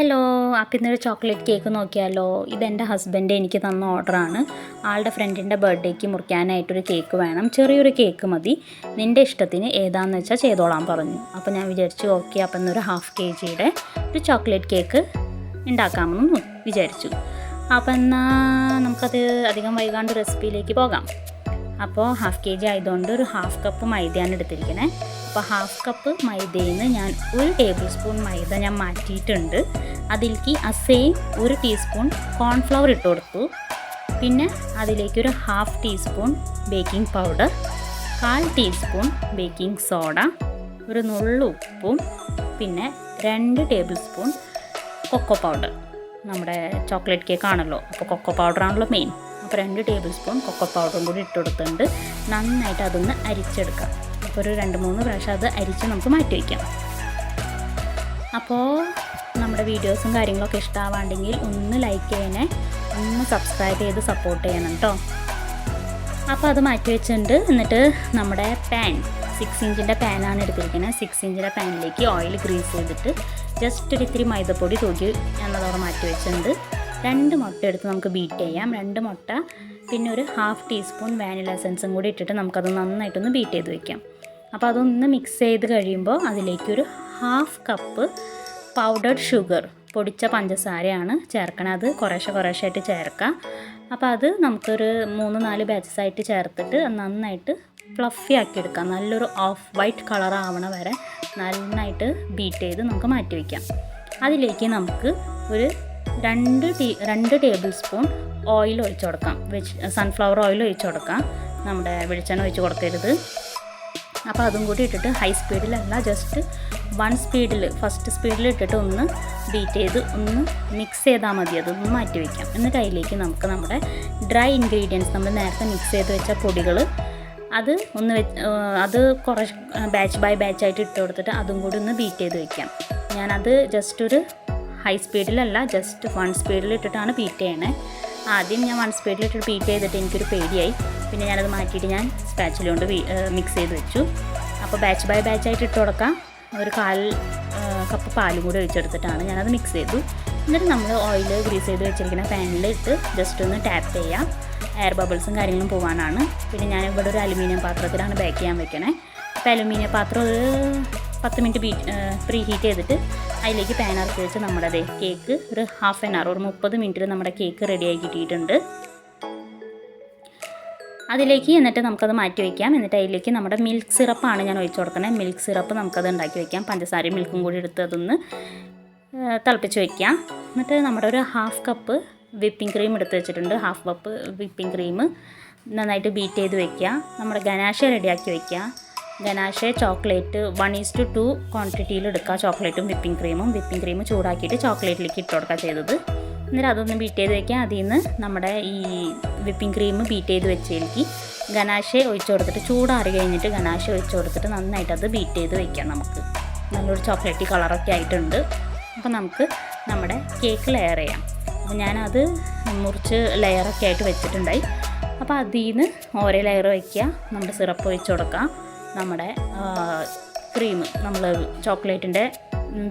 Hello അപ്പം ഇന്നൊരു chocolate cake നോക്കിയാലോ? ഇതെന്റെ ഹസ്ബൻഡ് എനിക്ക് തന്ന ഓർഡറാണ്. ആളുടെ ഫ്രണ്ടിന്റെ ബർത്ത്ഡേക്ക് മുറിക്കാനായിട്ടൊരു കേക്ക് വേണം. ചെറിയൊരു കേക്ക് മതി. നിന്റെ ഇഷ്ടത്തിന് ഏതാന്ന് വെച്ചാൽ ചെയ്തോളാൻ പറഞ്ഞു. അപ്പോൾ ഞാൻ വിചാരിച്ചു ഓക്കെ അപ്പം ഇന്നൊരു ഹാഫ് കെ ജിയുടെ ഒരു ചോക്ലേറ്റ് കേക്ക് ഉണ്ടാക്കാമെന്ന് വിചാരിച്ചു. അപ്പം എന്നാൽ നമുക്കത് അധികം വൈകാണ്ട് റെസിപ്പിയിലേക്ക് പോകാം. അപ്പോൾ ഹാഫ് കെ ജി ആയതുകൊണ്ട് ഒരു ഹാഫ് കപ്പ് മൈദയാണ് എടുത്തിരിക്കണേ. അപ്പോൾ ഹാഫ് കപ്പ് മൈദയിൽ നിന്ന് ഞാൻ ഒരു ടേബിൾ സ്പൂൺ മൈദ ഞാൻ മാറ്റിയിട്ടുണ്ട്. അതിലേക്ക് ആ ഒരു ടീസ്പൂൺ കോൺഫ്ലവർ ഇട്ട് കൊടുത്തു. പിന്നെ അതിലേക്ക് ഒരു ഹാഫ് ടീസ്പൂൺ ബേക്കിംഗ് പൗഡർ കാൽ ടീസ്പൂൺ ബേക്കിംഗ് സോഡ ഒരു നുള്ളു ഉപ്പും പിന്നെ രണ്ട് ടേബിൾ സ്പൂൺ കൊക്കോ പൗഡർ നമ്മുടെ ചോക്ലേറ്റ് കേക്ക് ആണല്ലോ അപ്പോൾ കൊക്കോ പൗഡർ ആണല്ലോ മെയിൻ അപ്പോൾ രണ്ട് ടേബിൾ സ്പൂൺ കൊക്കോ പൗഡറും കൂടി ഇട്ട് കൊടുത്തിട്ടുണ്ട്. നന്നായിട്ട് അതൊന്ന് അരിച്ചെടുക്കാം. അപ്പോൾ ഒരു രണ്ട് മൂന്ന് പ്രാവശ്യം അത് അരിച്ച് നമുക്ക് മാറ്റി വയ്ക്കാം അപ്പോൾ നമ്മുടെ വീഡിയോസും കാര്യങ്ങളൊക്കെ ഇഷ്ടമാവാണ്ടെങ്കിൽ ഒന്ന് ലൈക്ക് ചെയ്യണേ. ഒന്ന് സബ്സ്ക്രൈബ് ചെയ്ത് സപ്പോർട്ട് ചെയ്യണം കേട്ടോ അപ്പോൾ അത് മാറ്റി വെച്ചിട്ടുണ്ട്. എന്നിട്ട് നമ്മുടെ പാൻ സിക്സ് ഇഞ്ചിന്റെ പാനാണ് എടുത്തിരിക്കുന്നത് സിക്സ് ഇഞ്ചിന്റെ പാനിലേക്ക് ഓയിൽ ഗ്രീസ് ചെയ്തിട്ട് ജസ്റ്റ് ഒരു ഇത്തിരി മൈദപ്പൊടി തൂക്കി ഞാനതവിടെ മാറ്റി വെച്ചിട്ടുണ്ട്. രണ്ട് മുട്ട എടുത്ത് നമുക്ക് ബീറ്റ് ചെയ്യാം. രണ്ട് മുട്ട പിന്നെ ഒരു ഹാഫ് ടീസ്പൂൺ വാനില എസൻസും കൂടി ഇട്ടിട്ട് നമുക്കത് നന്നായിട്ടൊന്ന് ബീറ്റ് ചെയ്ത് വെക്കാം. അപ്പോൾ അതൊന്ന് മിക്സ് ചെയ്ത് കഴിയുമ്പോൾ അതിലേക്കൊരു ഹാഫ് കപ്പ് പൗഡർഡ് ഷുഗർ പൊടിച്ച പഞ്ചസാരയാണ് ചേർക്കണത്. അത് കുറേശ്ശെ കുറേശ്ശെ ആയിട്ട് ചേർക്കാം. അപ്പോൾ അത് നമുക്കൊരു മൂന്ന് നാല് ബാച്ചസ് ആയിട്ട് ചേർത്തിട്ട് നന്നായിട്ട് ഫ്ലഫി ആക്കി എടുക്കാം. നല്ലൊരു ഓഫ് വൈറ്റ് കളർ ആവണ വരെ നന്നായിട്ട് ബീറ്റ് ചെയ്ത് നമുക്ക് മാറ്റി വയ്ക്കാം അതിലേക്ക് നമുക്ക് ഒരു രണ്ട് ടീ രണ്ട് ടേബിൾ സ്പൂൺ ഓയിൽ ഒഴിച്ചു കൊടുക്കാം. വെജ് സൺഫ്ലവർ ഓയിൽ ഒഴിച്ചു കൊടുക്കാം. നമ്മുടെ വെളിച്ചെണ്ണ ഒഴിച്ച് കൊടുക്കരുത്. അപ്പോൾ അതും കൂടി ഇട്ടിട്ട് ഹൈ സ്പീഡിലല്ല ജസ്റ്റ് വൺ സ്പീഡിൽ ഫസ്റ്റ് സ്പീഡിൽ ഇട്ടിട്ട് ഒന്ന് ബീറ്റ് ചെയ്ത് ഒന്ന് മിക്സ് ചെയ്താൽ മതി. അതൊന്ന് മാറ്റി വയ്ക്കാം എന്നിട്ട് അതിലേക്ക് നമുക്ക് നമ്മുടെ ഡ്രൈ ഇൻഗ്രീഡിയൻസ് നമ്മൾ നേരത്തെ മിക്സ് ചെയ്ത് വെച്ച പൊടികൾ അത് ഒന്ന് അത് കുറച്ച് ബാച്ച് ബൈ ബാച്ച് ആയിട്ട് ഇട്ട് കൊടുത്തിട്ട് അതും കൂടി ഒന്ന് ബീറ്റ് ചെയ്ത് വെക്കാം. ഞാനത് ജസ്റ്റ് ഒരു ഹൈ സ്പീഡിലല്ല ജസ്റ്റ് വൺ സ്പീഡിൽ ഇട്ടിട്ടാണ് ബീറ്റ് ചെയ്യണേ. ആദ്യം ഞാൻ വൺ സ്പീഡിൽ ഇട്ടിട്ട് ബീറ്റ് ചെയ്തിട്ട് എനിക്കൊരു പേടിയായി. പിന്നെ ഞാനത് മാറ്റിയിട്ട് ഞാൻ സ്പാച്ചിലുകൊണ്ട് മിക്സ് ചെയ്ത് വെച്ചു. അപ്പോൾ ബാച്ച് ബൈ ബാച്ച് ആയിട്ട് ഇട്ട് കൊടുക്കാം. ഒരു കാൽ കപ്പ് പാലും കൂടി ഒഴിച്ചെടുത്തിട്ടാണ് ഞാനത് മിക്സ് ചെയ്തു. എന്നിട്ട് നമ്മൾ ഓയിൽ ഗ്രീസ് ചെയ്ത് വെച്ചിരിക്കുന്ന പാനിൽ ഇട്ട് ജസ്റ്റ് ഒന്ന് ടാപ്പ് ചെയ്യാം. എയർ ബബിൾസും കാര്യങ്ങളും പോകാനാണ് പിന്നെ ഞാൻ ഇവിടെ ഒരു അലുമിനിയം പാത്രത്തിലാണ് ബേക്ക് ചെയ്യാൻ വെക്കണേ. അപ്പോൾ അലുമിനിയം പാത്രം ഒരു പത്ത് മിനിറ്റ് ബീ പ്രീ ഹീറ്റ് ചെയ്തിട്ട് അതിലേക്ക് പാൻ ഇറക്കി വെച്ച് നമ്മുടെ കേക്ക് ഒരു ഹാഫ് ആൻ അവർ ഒരു മുപ്പത് മിനിറ്റിൽ നമ്മുടെ കേക്ക് റെഡിയായി കിട്ടിയിട്ടുണ്ട്. അതിലേക്ക് എന്നിട്ട് നമുക്കത് മാറ്റി വയ്ക്കാം എന്നിട്ട് അതിലേക്ക് നമ്മുടെ മിൽക്ക് സിറപ്പാണ് ഞാൻ ഒഴിച്ചു കൊടുക്കുന്നത്. മിൽക്ക് സിറപ്പ് നമുക്കത് ഉണ്ടാക്കി വയ്ക്കാം പഞ്ചസാരയും മിൽക്കും കൂടി എടുത്ത് അതൊന്ന് തിളപ്പിച്ച് വയ്ക്കാം എന്നിട്ട് നമ്മുടെ ഒരു ഹാഫ് കപ്പ് വിപ്പിംഗ് ക്രീം എടുത്ത് വെച്ചിട്ടുണ്ട്. ഹാഫ് കപ്പ് വിപ്പിംഗ് ക്രീം നന്നായിട്ട് ബീറ്റ് ചെയ്ത് വയ്ക്കുക നമ്മുടെ ഗനാശ റെഡിയാക്കി വയ്ക്കുക ganache chocolate one is to two ക്വാണ്ടിറ്റിയിൽ എടുക്കുക ചോക്ലേറ്റും വിപ്പിംഗ് ക്രീമും. വിപ്പിംഗ് ക്രീം ചൂടാക്കിയിട്ട് ചോക്ലേറ്റിലേക്ക് ഇട്ട് കൊടുക്കുക ചെയ്തത്. എന്നിട്ട് അതൊന്ന് ബീറ്റ് ചെയ്ത് വെക്കാം. അതിൽ നിന്ന് നമ്മുടെ ഈ വിപ്പിംഗ് ക്രീം ബീറ്റ് ചെയ്ത് വെച്ചേക്ക്. ഗനാഷെ ഒഴിച്ചു കൊടുത്തിട്ട് ചൂടാറി കഴിഞ്ഞിട്ട് ഗനാശ ഒഴിച്ചു കൊടുത്തിട്ട് നന്നായിട്ട് അത് ബീറ്റ് ചെയ്ത് വെക്കാം നമുക്ക്. നല്ലൊരു ചോക്ലേറ്റ് കളറൊക്കെ ആയിട്ടുണ്ട്. അപ്പോൾ നമുക്ക് നമ്മുടെ കേക്ക് ലെയർ ചെയ്യാം. അപ്പോൾ ഞാനത് മുറിച്ച് ലെയറൊക്കെ ആയിട്ട് വെച്ചിട്ടുണ്ടായി. അപ്പോൾ അതിൽ നിന്ന് ഓരോ ലെയർ വയ്ക്കുക നമ്മുടെ സിറപ്പ് ഒഴിച്ചു കൊടുക്കാം. നമ്മുടെ ക്രീം നമ്മൾ ചോക്ലേറ്റിന്റെ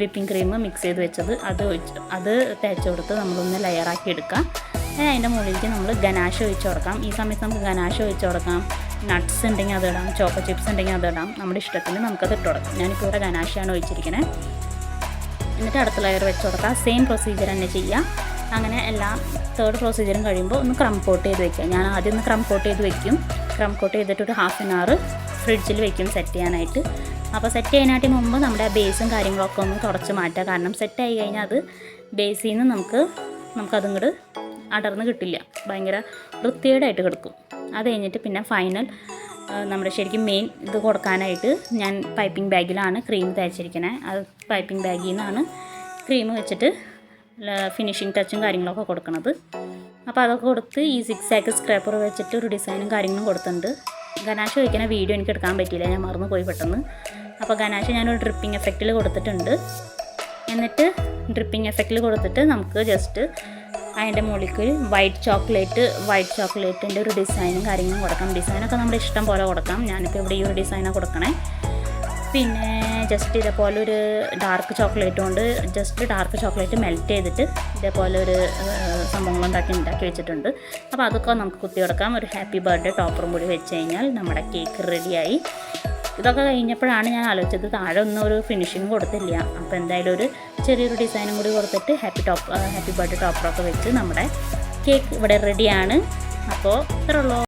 വിപ്പിംഗ് ക്രീം മിക്സ് ചെയ്ത് വെച്ചത്. അത് ഒഴിച്ച് അത് തേച്ച് കൊടുത്ത് നമ്മളൊന്ന് ലെയറാക്കി എടുക്കാം. അതിന്റെ മുകളിലേക്ക് നമ്മൾ ഗനാശ ഒഴിച്ച് കൊടുക്കാം. ഈ സമയത്ത് നമുക്ക് ഗനാശ ഒഴിച്ച് കൊടുക്കാം. നട്ട്സ് ഉണ്ടെങ്കിൽ അത് ഇടാം. ചോക്കോ ചിപ്സ് ഉണ്ടെങ്കിൽ അത് ഇടാം. നമ്മുടെ ഇഷ്ടത്തിന് നമുക്കത് ഇട്ട് കൊടുക്കാം. ഞാനിപ്പോൾ ഇവിടെ ഗനാശയാണ് ഒഴിച്ചിരിക്കുന്നത് എന്നിട്ട് അടുത്ത ലെയർ വെച്ച് കൊടുക്കാം. സെയിം പ്രൊസീജിയർ തന്നെ ചെയ്യാം. അങ്ങനെ എല്ലാ തേർഡ് പ്രൊസീജിയറും കഴിയുമ്പോൾ ഒന്ന് ക്രം കോട്ട് ചെയ്ത് വെക്കുക. ഞാൻ ആദ്യം ഒന്ന് ക്രം കോട്ട് ചെയ്ത് വെക്കും. ക്രം കോട്ട് ചെയ്തിട്ട് ഒരു ഹാഫ് ആൻ അവർ ഫ്രിഡ്ജിൽ വെക്കും സെറ്റ് ചെയ്യാനായിട്ട്. അപ്പോൾ സെറ്റ് ചെയ്യാനായിട്ട് മുമ്പ് നമ്മുടെ ബേസും കാര്യങ്ങളൊക്കെ ഒന്ന് തുടച്ച് മാറ്റുക കാരണം സെറ്റ് ആയി കഴിഞ്ഞാൽ അത് ബേസിൽ നിന്ന് നമുക്ക് നമുക്കതും കൂടെ അടർന്ന് കിട്ടില്ല. ഭയങ്കര വൃത്തികേടായിട്ട് കിടക്കും. അത് കഴിഞ്ഞിട്ട് പിന്നെ ഫൈനൽ നമ്മുടെ ശരിക്കും മെയിൻ ഇത് കൊടുക്കാനായിട്ട് ഞാൻ പൈപ്പിംഗ് ബാഗിലാണ് ക്രീം തയ്ച്ചിരിക്കുന്നത് അത് പൈപ്പിംഗ് ബാഗിൽ നിന്നാണ് ക്രീം വെച്ചിട്ട് ഫിനിഷിങ് ടച്ചും കാര്യങ്ങളൊക്കെ കൊടുക്കുന്നത് അപ്പോൾ അതൊക്കെ കൊടുത്ത് ഈ സിക്സ് ആക്ക് സ്ക്രാപ്പർ വെച്ചിട്ട് ഒരു ഡിസൈനും കാര്യങ്ങളും കൊടുത്തിട്ടുണ്ട്. ഗനാശ വയ്ക്കുന്ന വീഡിയോ എനിക്ക് എടുക്കാൻ പറ്റിയില്ല ഞാൻ മറന്നു പോയി പെട്ടെന്ന്. അപ്പോൾ ഗനാശ ഞാനൊരു ഡ്രിപ്പിംഗ് എഫക്റ്റിൽ കൊടുത്തിട്ടുണ്ട്. എന്നിട്ട് ഡ്രിപ്പിംഗ് എഫക്റ്റിൽ കൊടുത്തിട്ട് നമുക്ക് ജസ്റ്റ് അതിന്റെ മുകളിലേക്ക് വൈറ്റ് ചോക്ലേറ്റ് വൈറ്റ് ചോക്ലേറ്റിന്റെ ഒരു ഡിസൈനും കാര്യങ്ങളും കൊടുക്കാം. ഡിസൈനൊക്കെ നമ്മുടെ ഇഷ്ടം പോലെ കൊടുക്കാം. ഞാനിപ്പോൾ ഇവിടെ ഈ ഒരു ഡിസൈനാണ് കൊടുക്കണേ. പിന്നെ ജസ്റ്റ് ഇതേപോലെ ഒരു ഡാർക്ക് ചോക്ലേറ്റ് കൊണ്ട് ജസ്റ്റ് ഡാർക്ക് ചോക്ലേറ്റ് മെൽറ്റ് ചെയ്തിട്ട് ഇതേപോലെ ഒരു സംഭവങ്ങൾ ഉണ്ടാക്കി ഉണ്ടാക്കി വെച്ചിട്ടുണ്ട്. അപ്പോൾ അതൊക്കെ നമുക്ക് കുത്തി കൊടുക്കാം ഒരു ഹാപ്പി ബർത്ത്ഡേ ടോപ്പറും കൂടി വെച്ച് കഴിഞ്ഞാൽ നമ്മുടെ കേക്ക് റെഡിയായി ഇതൊക്കെ കഴിഞ്ഞപ്പോഴാണ് ഞാൻ ആലോചിച്ചത് താഴെ ഒന്നും ഒരു ഫിനിഷിങ് കൊടുത്തില്ല. അപ്പോൾ എന്തായാലും ഒരു ചെറിയൊരു ഡിസൈനും കൂടി കൊടുത്തിട്ട് ഹാപ്പി ടോപ്പ് ഹാപ്പി ബർത്ത്ഡേ ടോപ്പറൊക്കെ വെച്ച് നമ്മുടെ കേക്ക് ഇവിടെ റെഡിയാണ് അപ്പോൾ ഇത്രയുള്ളൂ